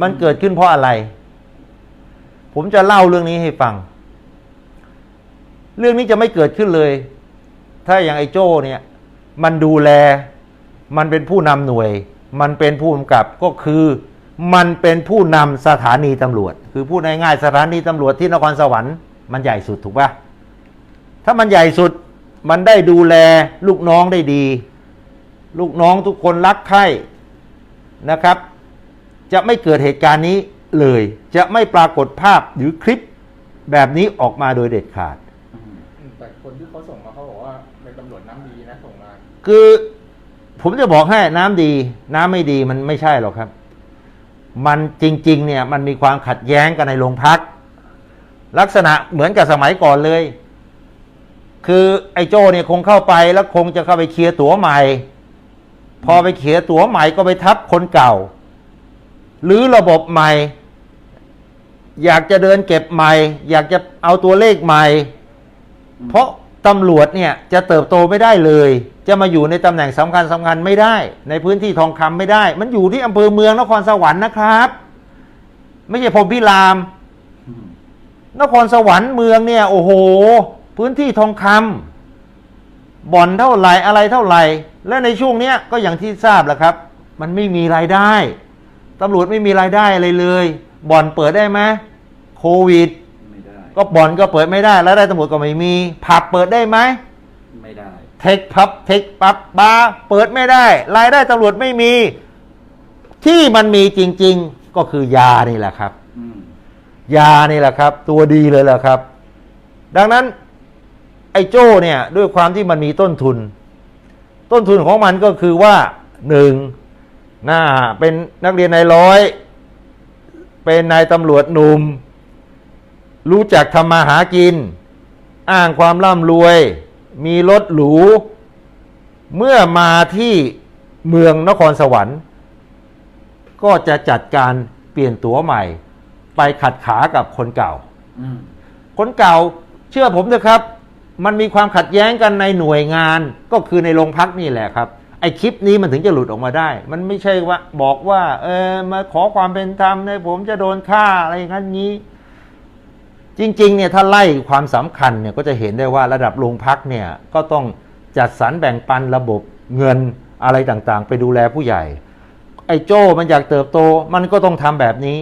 มันเกิดขึ้นเพราะอะไร ผมจะเล่าเรื่องนี้ให้ฟัง เรื่องนี้จะไม่เกิดขึ้นเลย ถ้าอย่างไอ้โจ้เนี่ย มันดูแล มันเป็นผู้นำหน่วย มันเป็นผู้กำกับก็คือ มันเป็นผู้นำสถานีตำรวจ คือพูดง่ายๆสถานีตำรวจที่นครสวรรค์มันใหญ่สุดถูกปะถ้ามันใหญ่สุดมันได้ดูแลลูกน้องได้ดี ลูกน้องทุกคนรักใคร่นะครับ จะไม่เกิดเหตุการณ์นี้เลย จะไม่ปรากฏภาพหรือคลิปแบบนี้ออกมาโดยเด็ดขาดอืมอืมแต่คนที่เขาส่งมาเขาบอกว่าเป็นตำรวจน้ำดีนะส่งมา คือผมจะบอกให้น้ำดี น้ำไม่ดีมันไม่ใช่หรอกครับ มันจริง ๆ เนี่ยมันมีความขัดแย้งกันในโรงพัก ลักษณะเหมือนกับสมัยก่อนเลย คือไอ้โจ้เนี่ยคงเข้าไปแล้วคงจะเข้าไปเคลียร์ตั๋วใหม่ พอไปเคลียร์ตั๋วใหม่ก็ไปทับคนเก่า หรือระบบใหม่ อยากจะเดินเก็บใหม่ อยากจะเอาตัวเลขใหม่ เพราะตำรวจเนี่ยจะเติบโตไม่ได้เลย จะมาอยู่ในตำแหน่งสำคัญสำคัญไม่ได้ ในพื้นที่ทองคำไม่ได้ มันอยู่ที่อำเภอเมืองนครสวรรค์นะครับ ไม่ใช่พรมพิรามอืมนครสวรรค์เมืองเนี่ย โอ้โห พื้นที่ทองคำบ่อนเท่าไหร่อะไรเท่าไหร่ และในช่วงเนี้ยก็อย่างที่ทราบแหละครับ มันไม่มีรายได้ ตำรวจไม่มีรายได้อะไรเลย บ่อนเปิดได้ไหมโควิด ไม่ได้ ก็บ่อนก็เปิดไม่ได้รายได้ตำรวจก็ไม่มีผับเปิดได้ไหมไม่ได้ เทคพับเทคปับบาร์เปิดไม่ได้ รายได้ตำรวจไม่มี ที่มันมีจริง ๆ ก็คือยานี่แหละครับ อืมยานี่แหละครับ ตัวดีเลยแหละครับ ดังนั้น ไอ้โจ้เนี่ย ด้วยความที่มันมีต้นทุน ต้นทุนของมันก็คือว่าหนึ่ง หน้าเป็นนักเรียนนายร้อย เป็นนายตำรวจหนุ่ม รู้จักทำมาหากิน อ้างความร่ำรวย มีรถหรู เมื่อมาที่เมืองนครสวรรค์ ก็จะจัดการเปลี่ยนตั๋วใหม่ ไปขัดขากับคนเก่าอืมคนเก่าเชื่อผมเถอะครับ มันมีความขัดแย้งกันในหน่วยงานก็คือในโรงพักนี่แหละครับ ไอคลิปนี้มันถึงจะหลุดออกมาได้ มันไม่ใช่ว่าบอกว่า เออมาขอความเป็นธรรมในผมจะโดนฆ่าอะไรอย่างนั้นนี้ จริง ๆ เนี่ยถ้าไล่ความสำคัญเนี่ยก็จะเห็นได้ว่าระดับโรงพักเนี่ยก็ต้องจัดสรรแบ่งปันระบบเงินอะไรต่างๆ ไปดูแลผู้ใหญ่ ไอ้โจ้มันอยากเติบโต มันก็ต้องทำแบบนี้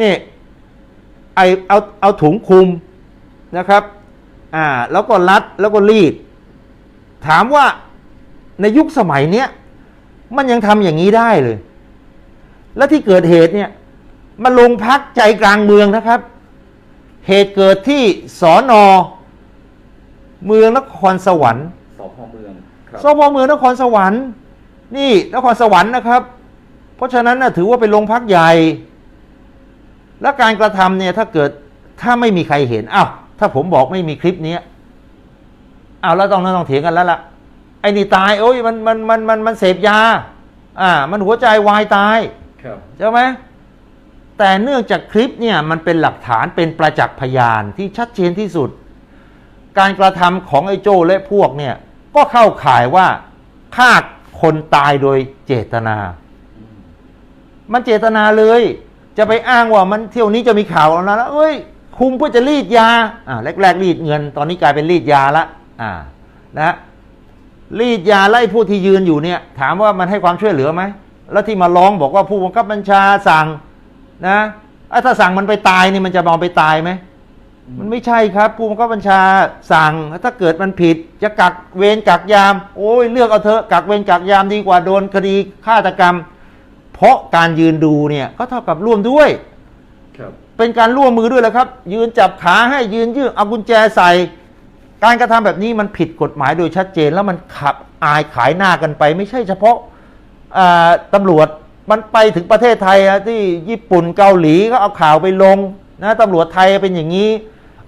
นี่ไอเอาเอาถุงคลุมนะครับ อ่า แล้วก็รัดแล้วก็รีด ถามว่า ในยุคสมัยเนี้ยมันยังทำอย่างนี้ได้เลย แล้วที่เกิดเหตุเนี่ยมันลงพักใจกลางเมืองนะครับ เหตุเกิดที่สอนอเมืองนครสวรรค์สพเมืองครับสพเมืองนครสวรรค์ นี่นครสวรรค์นะครับ เพราะฉะนั้นนะถือว่าเป็นโรงพักใหญ่ และการกระทำเนี่ยถ้าเกิดถ้าไม่มีใครเห็นอ้าวถ้าผมบอกไม่มีคลิปเนี้ยอ้าวแล้วต้องต้องเถียงกันแล้วล่ะ ไอ้นี่ตายโอ้ยมันมันมันมันมันเสพยา อ่า มันหัวใจวายตายครับใช่ไหมแต่เนื่องจากคลิปเนี่ยมันเป็นหลักฐานเป็นประจักษ์พยานที่ชัดเจนที่สุด การกระทำของไอ้โจ้และพวกเนี่ยก็เข้าข่ายว่าฆ่าคนตายโดยเจตนาอืมมันเจตนาเลย จะไปอ้างว่ามันเที่ยวนี้จะมีข่าวแล้วนะแล้วเอ้ยคุมเพื่อจะรีดยาอ่าแรกๆรีดเงิน ตอนนี้กลายเป็นรีดยาละอ่านะ รีดยาไล่ผู้ที่ยืนอยู่เนี่ย ถามว่ามันให้ความช่วยเหลือไหม แล้วที่มาร้องบอกว่าผู้บังคับบัญชาสั่งนะอะถ้าสั่งมันไปตายนี่มันจะมองไปตายไหมมันไม่ใช่ครับผู้บังคับบัญชาสั่งถ้าเกิดมันผิด จะกักเวรกักยาม โอ้ยเลือกเอาเถอะกักเวรกักยามดีกว่าโดนคดีฆาตกรรม เพราะการยืนดูเนี่ยก็เท่ากับร่วมด้วยครับเป็นการร่วมมือด้วยแหละครับ ยืนจับขาให้ยืนยืดเอากุญแจใส่ การกระทำแบบนี้มันผิดกฎหมายโดยชัดเจนแล้วมันขับอายขายหน้ากันไป ไม่ใช่เฉพาะอ่าตำรวจมันไปถึงประเทศไทยอะที่ญี่ปุ่นเกาหลีก็เอาข่าวไปลงนะตำรวจไทยเป็นอย่างนี้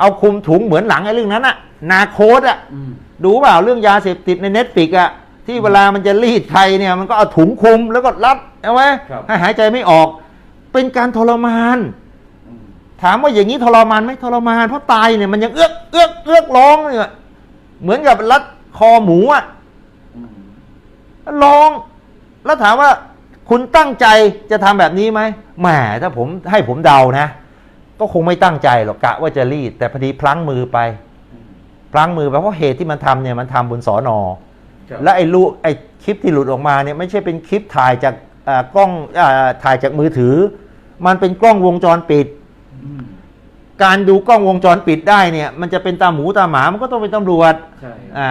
เอาคุมถุงเหมือนหลังไอ้เรื่องนั้นอะนาโคดอะอืมดูเปล่าเรื่องยาเสพติดในเน็ตฟิกอะที่เวลามันจะรีดใครเนี่ยมันก็เอาถุงคลุมแล้วก็รัดเอาไว้ครับให้หายใจไม่ออก เป็นการทรมานอืม ถามว่าอย่างนี้ทรมานไหมทรมานเพราะตายเนี่ยมันยังเอื้อกเอื้อกเอื้อกร้องเนี่ยเหมือนกับรัดคอหมูอะอืมร้อง แล้วถามว่าคุณตั้งใจจะทำแบบนี้ไหมแหมถ้าผมให้ผมเดานะ ก็คงไม่ตั้งใจหรอกกะว่าจะรีด แต่พอดีพลั้งมือไป พลั้งมือไปเพราะเหตุที่มันทำเนี่ยมันทำบนสอนอครับและไอ้ลูไอ้คลิปที่หลุดออกมาเนี่ยไม่ใช่เป็นคลิปถ่ายจากเอ่อกล้องเออถ่ายจากมือถือ มันเป็นกล้องวงจรปิดอืม การดูกล้องวงจรปิดได้เนี่ย มันจะเป็นตาหมูตาหมามันก็ต้องเป็นตำรวจใช่อ่า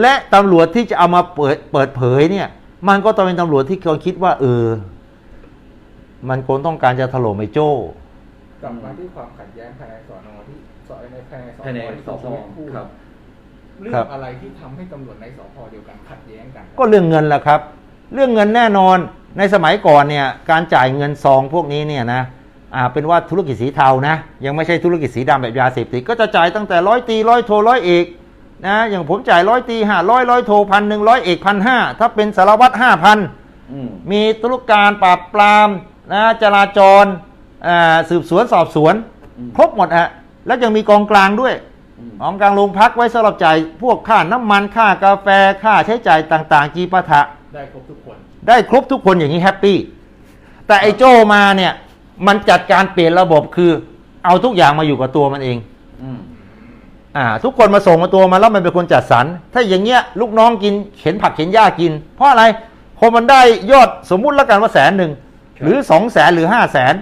และตำรวจที่จะเอามาเปิดเปิดเผยเนี่ย มันก็ต้องเป็นตำรวจที่ควรคิดว่า เออ มันคงต้องการจะถล่มไอ้โจ้กลับมาที่ความขัดแย้งภายในสอนอที่สอในภายในสอภายในที่สพคุณพูดครับ เรื่อครับงอะไรที่ทำให้ตำรวจในสพเดียวกันขัดแย้งกันก็เรื่องเงินแหละครับ เรื่องเงินแน่นอนในสมัยก่อนเนี่ย การจ่ายเงินซองพวกนี้เนี่ยนะอ่า เป็นว่าธุรกิจสีเทานะยังไม่ใช่ธุรกิจสีดำแบบยาเสพติดก็จะจ่ายตั้งแต่ร้อยตีร้อยโทร้อยเอกนะอย่างผมจ่ายร้อยตีห้าร้อยร้อยโทพันหนึ่งร้อยเอกพันห้าถ้าเป็นสารวัตรห้าพันอืมมีตุลการปราบปรามนะจราจรอ่าสืบสวนสอบสวนอืมครบหมดฮะแล้วยังมีกองกลางด้วยอืมกองกลางโรงพักไว้สำหรับจ่ายพวกค่าน้ำมันค่ากาแฟค่าใช้จ่ายต่างๆจีปาถะได้ครบทุกคน ได้ครบทุกคนอย่างนี้แฮปปี้แต่ไอ้โจมาเนี่ย มันจัดการเปลี่ยนระบบคือ เอาทุกอย่างมาอยู่กับตัวมันเองอืมอ่า ทุกคนมาส่งมาตัวมาแล้วมันเป็นคนจัดสรร ถ้าอย่างเงี้ย ลูกน้องกินเข็นผักเข็นหญ้ากิน เพราะอะไรคนมันได้ยอดสมมุติแล้วกันว่าแสนหนึ่งหรือสองแสนหรือห้าแสน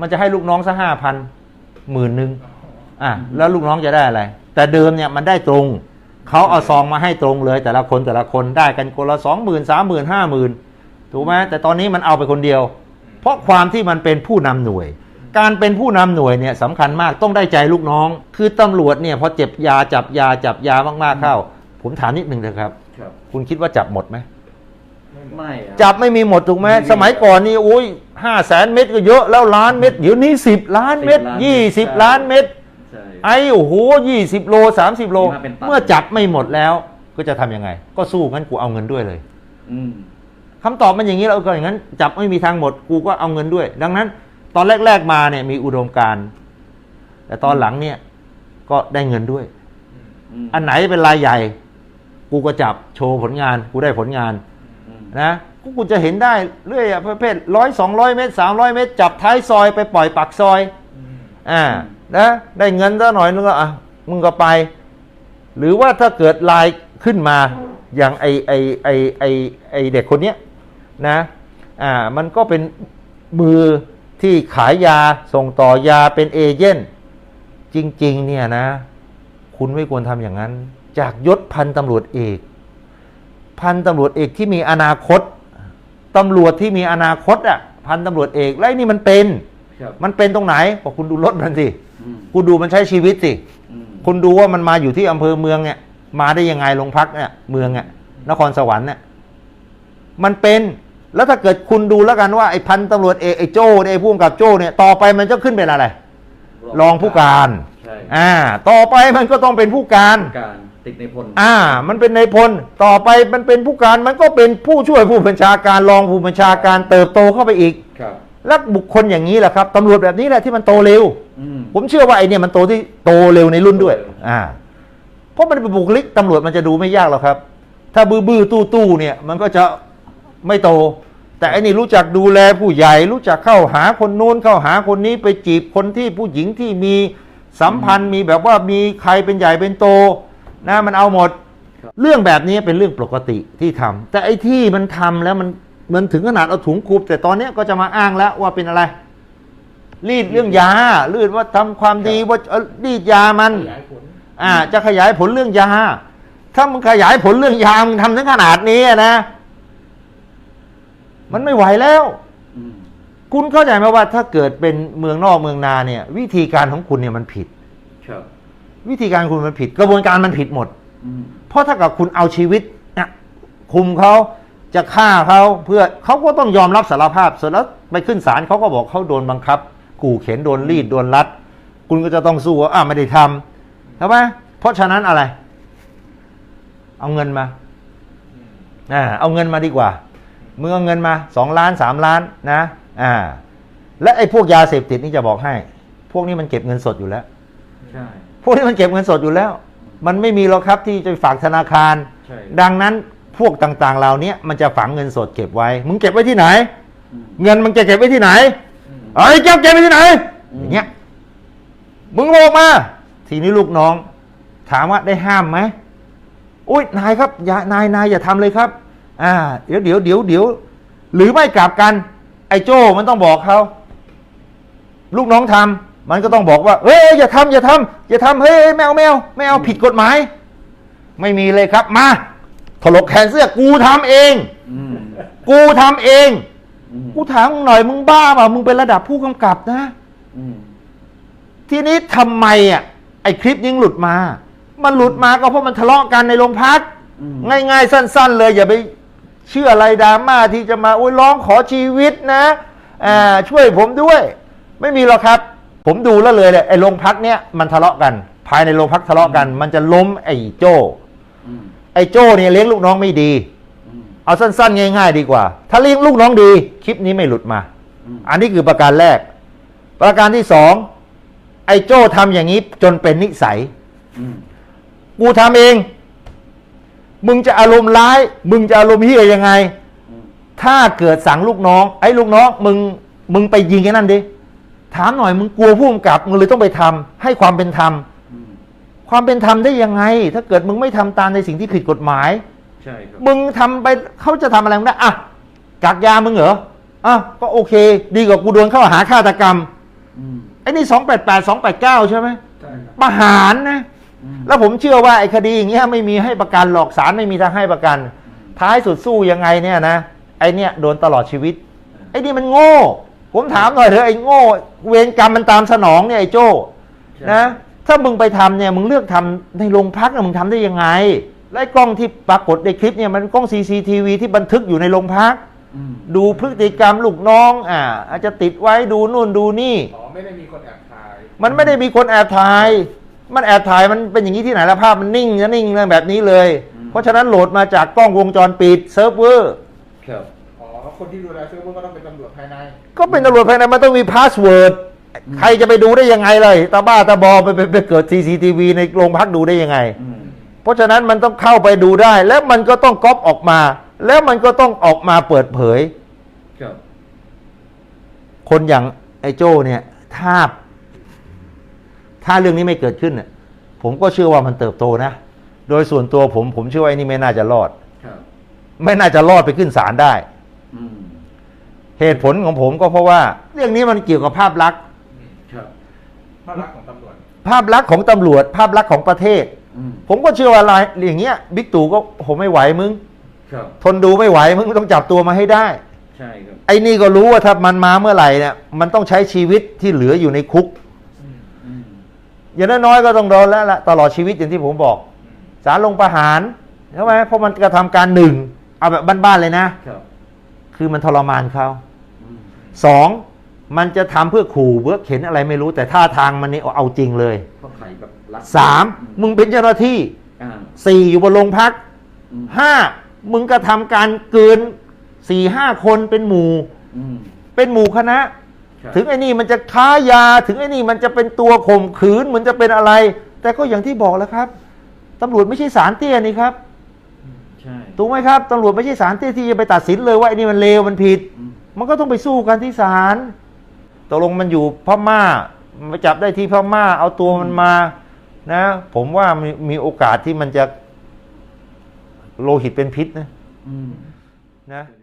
มันจะให้ลูกน้องสักห้าพันหมื่นหนึ่งอะแล้วลูกน้องจะได้อะไร แต่เดิมเนี่ยมันได้ตรงเขาเอาซองมาให้ตรงเลย แต่ละคนแต่ละคนได้กันคนละสองหมื่นสามหมื่นห้าหมื่นถูกไหมแต่ตอนนี้มันเอาไปคนเดียว เพราะความที่มันเป็นผู้นำหน่วย การเป็นผู้นำหน่วยเนี่ยสำคัญมากต้องได้ใจลูกน้อง คือตำรวจเนี่ยพอเจ็บยาจับยาจับยามากๆเข้า ผมถามนิดนึงนะครับครับคุณคิดว่าจับหมดไหมไม่อะจับไม่มีหมดถูกไหมไม่มีสมัยก่อนนี่โอ้ยห้าแสนเม็ดก็เยอะแล้วล้านเม็ดเดี๋ยวนี้สิบล้านเม็ด10ล้านยี่สิบใช่ล้านเม็ดใช่ไอ้โอ้โหยี่สิบโลสามสิบโลมีมาเป็นตันเมื่อจับไม่หมดแล้วก็จะทำยังไง ก็สู้งั้นกูเอาเงินด้วยเลยอืม คำตอบมันอย่างนี้เราก็อย่างนั้น จับไม่มีทางหมดกูก็เอาเงินด้วย ดังนั้น ตอนแรก ๆมาเนี่ยมีอุดมการณ์แต่ตอนหลังเนี่ยก็ได้เงินด้วยมอันไหนเป็นรายใหญ่ กูก็จับโชว์ผลงาน กูได้ผลงานอืมนะกูกูจะเห็นได้เรื่อยอะประเภทร้อยสองร้อยเมตรสามร้อยเมตร จับท้ายซอยไปปล่อยปากซอยอ่านะได้เงินซะหน่อยนึงก็อะมึงก็ไป หรือว่าถ้าเกิดลายขึ้นมาอย่างไอไอไอไอไอเด็กคนเนี้ย นะอ่ามันก็เป็นมือที่ขายยาส่งต่อยาเป็นเอเย่นจริง ๆ เนี่ยนะ คุณไม่ควรทำอย่างนั้น จากยศพันตำรวจเอก พันตำรวจเอกที่มีอนาคตตำรวจที่มีอนาคตอะพันตำรวจเอกแล้วไอ้นี่มันเป็นครับมันเป็นตรงไหนบอกคุณดูรถมันสิอืมคุณดูมันใช้ชีวิตสิอืมคุณดูว่ามันมาอยู่ที่อำเภอเมืองเนี่ยมาได้ยังไงโรงพักเนี่ยเมืองเนี่ยนครสวรรค์เนี่ยมันเป็น แล้วถ้าเกิดคุณดูแล้วกันว่าไอ้พันตำรวจเอกไอ้โจ้เนี่ยไอ้ผู้กำกับโจ้เนี่ยต่อไปมันจะขึ้นเป็นอะไร รองผู้การใช่อ่าต่อไปมันก็ต้องเป็นผู้การ การติดในพลอ่า มันเป็นในายพลต่อไปมันเป็นผู้การมันก็เป็นผู้ช่วยผู้บัญชาการรองผู้บัญชาการเติบโตเข้าไปอีกครับ แล้วบุคคลอย่างนี้แหละครับตำรวจแบบนี้แหละที่มันโตเร็ว อืม ผมเชื่อว่าไอเนี่ยมันโตที่โตเร็วในรุ่นด้วย โตเร็ว อ่า เพราะมันเป็นบุคลิกตำรวจมันจะดูไม่ยากหรอกครับ ถ้าบื้อบื้อตู้ตู้เนี่ย มันก็จะ ไม่โต แต่อันนี้รู้จักดูแลผู้ใหญ่ รู้จักเข้าหาคนนู้นเข้าหาคนนี้ไปจีบคนที่ผู้หญิงที่มีสัมพันธ์มีแบบว่ามีใครเป็นใหญ่เป็นโตนะมันเอาหมดครับเรื่องแบบนี้เป็นเรื่องปกติที่ทำแต่ไอ้ที่มันทำแล้วมันมันถึงขนาดเอาถุงคลุมแต่ตอนเนี้ยก็จะมาอ้างแล้วว่าเป็นอะไร รีดเรื่องยารีดว่าทำความดีว่าเอ่อรีดยามันขยายผลอ่า จะขยายผลเรื่องยาถ้ามึงขยายผลเรื่องยามึงทำถึงขนาดนี้อะนะ มันไม่ไหวแล้วอืมคุณเข้าใจไหมว่าถ้าเกิดเป็นเมืองนอกเมืองนาเนี่ย วิธีการของคุณเนี่ยมันผิดครับวิธีการคุณมันผิด กระบวนการมันผิดหมดอืมเพราะถ้ากับคุณเอาชีวิตเนี่ยคุมเขาจะฆ่าเขาเพื่อเขาก็ต้องยอมรับสารภาพเสร็จแล้วไปขึ้นศาลเขาก็บอกเขาโดนบังคับ กูเข็นโดนรีดโดนรัด คุณก็จะต้องสู้ว่าอ่าไม่ได้ทำใช่ไหมเพราะฉะนั้นอะไร เอาเงินมาอ่าเอาเงินมาดีกว่า มึงเอาเงินมาสองล้านสามล้านนะอ่าและไอ้พวกยาเสพติดนี่จะบอกให้ พวกนี้มันเก็บเงินสดอยู่แล้วใช่พวกนี้มันเก็บเงินสดอยู่แล้ว มันไม่มีหรอกครับที่จะฝากธนาคารใช่ดังนั้นพวกต่างๆเหล่านี้มันจะฝังเงินสดเก็บไว้ มึงเก็บไว้ที่ไหนออืมเงินมันจะเก็บไว้ที่ไหนไอ้ยเก็บเก็บไว้ที่ไหนอืมอย่างเงี้ยมึงออกมา ทีนี้ลูกน้อง ถามว่าได้ห้ามไหมอุ้ยนายครับอย่านายนายอย่าทำเลยครับ อ่า เดี๋ยวเดี๋ยวเดี๋ยวเดี๋ยวหรือไม่กลับกัน ไอ้โจ้มันต้องบอกเขาลูกน้องทำมันก็ต้องบอกว่าเฮ้ยอย่าทำอย่าทำอย่าทำเฮ้ยแมวแมวแมวผิดกฎหมาย ไม่มีเลยครับ มาถลกแขนเสื้อกูทำเองอืมกูทำเองอืมกูถามมึงหน่อยมึงบ้าเปล่ามึงเป็นระดับผู้กำกับนะอืมทีนี้ทำไมอะ ไอ้คลิปยิงหลุดมา มันหลุดมาก็เพราะมันทะเลาะกันในโรงพักอืมง่ายๆ สั้น ๆ เลยอย่าไป เชื่ออะไรดราม่าที่จะมาโอ้ยร้องขอชีวิตนะอ่าช่วยผมด้วย ไม่มีหรอกครับ ผมดูแล้วเลยเลยไอ้โรงพักเนี้ยมันทะเลาะกัน ภายในโรงพักทะเลาะกัน มันจะล้มไอ้โจ้อืมไอ้โจ้เนี่ยเลี้ยงลูกน้องไม่ดีอืมเอาสั้นๆ ง่ายๆ ดีกว่า ถ้าเลี้ยงลูกน้องดี คลิปนี้ไม่หลุดมาอืมอันนี้คือประการแรก ประการที่สองไอ้โจ้ทำอย่างนี้จนเป็นนิสัยอืมกูทำเอง มึงจะอารมณ์ร้าย มึงจะอารมณ์เฮียยังไงอืมถ้าเกิดสั่งลูกน้อง ไอ้ลูกน้องมึงมึงไปยิงไอ้นั่นดิถามหน่อยมึงกลัวผู้กำกับมึงเลยต้องไปทำให้ความเป็นธรรมอืมความเป็นธรรมได้ยังไง ถ้าเกิดมึงไม่ทำตามในสิ่งที่ผิดกฎหมาย ใช่ครับ มึงทำไปเขาจะทำอะไรมึงได้อะกักยามึงเหรออะก็โอเค ดีกว่ากูโดนเข้าหาฆาตกรรมอืมไอ้นี่สองแปดแปดสองแปดเก้าใช่ไหมใช่ครับประหารนะอืม แล้วผมเชื่อว่าไอ้คดีอย่างเงี้ยไม่มีให้ประกันหรอกศาลไม่มีทางให้ประกัน ท้ายสุดสู้ยังไงเนี่ยนะไอ้เนี่ยโดนตลอดชีวิต ไอ้นี่มันโง่ ผมถามหน่อยเถอะไอ้โง่ เวรกรรมมันตามสนองเนี่ยไอ้โจ้ใช่นะถ้ามึงไปทำเนี่ยมึงเลือกทำในโรงพักนะมึงทำได้ยังไงและไอ้กล้องที่ปรากฏในคลิปเนี่ยมันกล้อง CCTV ที่บันทึกอยู่ในโรงพักอืมดูพฤติกรรมลูกน้องอ่าอาจจะติดไว้ดูนู่นดูนี่อ๋อไม่ได้มีคนแอบถ่าย มันไม่ได้มีคนแอบถ่าย มันแอบถ่ายมันเป็นอย่างนี้ที่ไหนละภาพมันนิ่งนะนิ่งนะแบบนี้เลย เพราะฉะนั้นโหลดมาจากกล้องวงจรปิดเซิร์ฟเวอร์ครับอ๋อแล้วคนที่ดูแลเซิร์ฟเวอร์ก็ต้องเป็นตำรวจภายใน ก็เป็นตำรวจภายในมันต้องมีพาสเวิร์ดใครจะไปดูได้ยังไงเลยตาบ้าตาบอไปไปไปเกิด CCTV ในโรงพักดูได้ยังไงอืมเพราะฉะนั้นมันต้องเข้าไปดูได้ แล้วมันก็ต้องก๊อปออกมา แล้วมันก็ต้องออกมาเปิดเผย ครับ คนอย่างไอ้โจ้เนี่ย ถ้า ถ้าเรื่องนี้ไม่เกิดขึ้นน่ะผมก็เชื่อว่ามันเติบโตนะ โดยส่วนตัวผมผมเชื่อว่าไอ้นี่ไม่น่าจะรอดครับไม่น่าจะรอดไปขึ้นศาลได้อืมเหตุผลของผมก็เพราะว่า เรื่องนี้มันเกี่ยวกับภาพลักษณ์ครับภาพลักษณ์ของตำรวจ ภาพลักษณ์ของตำรวจ ภาพลักษณ์ของประเทศอืมผมก็เชื่อว่าอะไรอย่างเงี้ยบิ๊กตู่ก็ผมไม่ไหวมึงครับทนดูไม่ไหวมึงต้องจับตัวมาให้ได้ใช่ครับไอ้นี่ก็รู้ว่าถ้ามันมาเมื่อไหร่เนี่ยมันต้องใช้ชีวิตที่เหลืออยู่ในคุกอืม อย่างน้อยๆก็ต้องโดนแล้วละตลอดชีวิตอย่างที่ผมบอกศาลลงประหารใช่ไหมเพราะมันกระทำการหนึ่งเอาแบบบ้านๆเลยนะครับคือมันทรมานเขาอืมสองมันจะทำเพื่อขู่เพื่อเข็นอะไรไม่รู้ แต่ท่าทางมันนี่เอาจริงเลยเพราะใครแบบรักสามมึงเป็นเจ้าหน้าที่อ่าสี่อยู่บนโรงพักอืมห้ามึงกระทำการเกินสี่ห้าคนเป็นหมู่อืมเป็นหมู่คณะครับ ถึงไอ้นี่มันจะค้ายาถึงไอ้นี่มันจะเป็นตัวข่มขืนมันจะเป็นอะไร แต่ก็อย่างที่บอกแล้วครับตำรวจไม่ใช่สารเตี้ยนี่ครับใช่ถูกไหมครับตำรวจไม่ใช่สารเตี้ยที่จะไปตัดสินเลยว่าไอ้นี่มันเลวมันผิดอืมมันก็ต้องไปสู้กันที่ศาลตกลงมันอยู่พม่ามาจับได้ที่พม่า เอาตัวมันมา นะ ผมว่ามีมีโอกาสที่มันจะโลหิตเป็นพิษนะอืมนะเป็น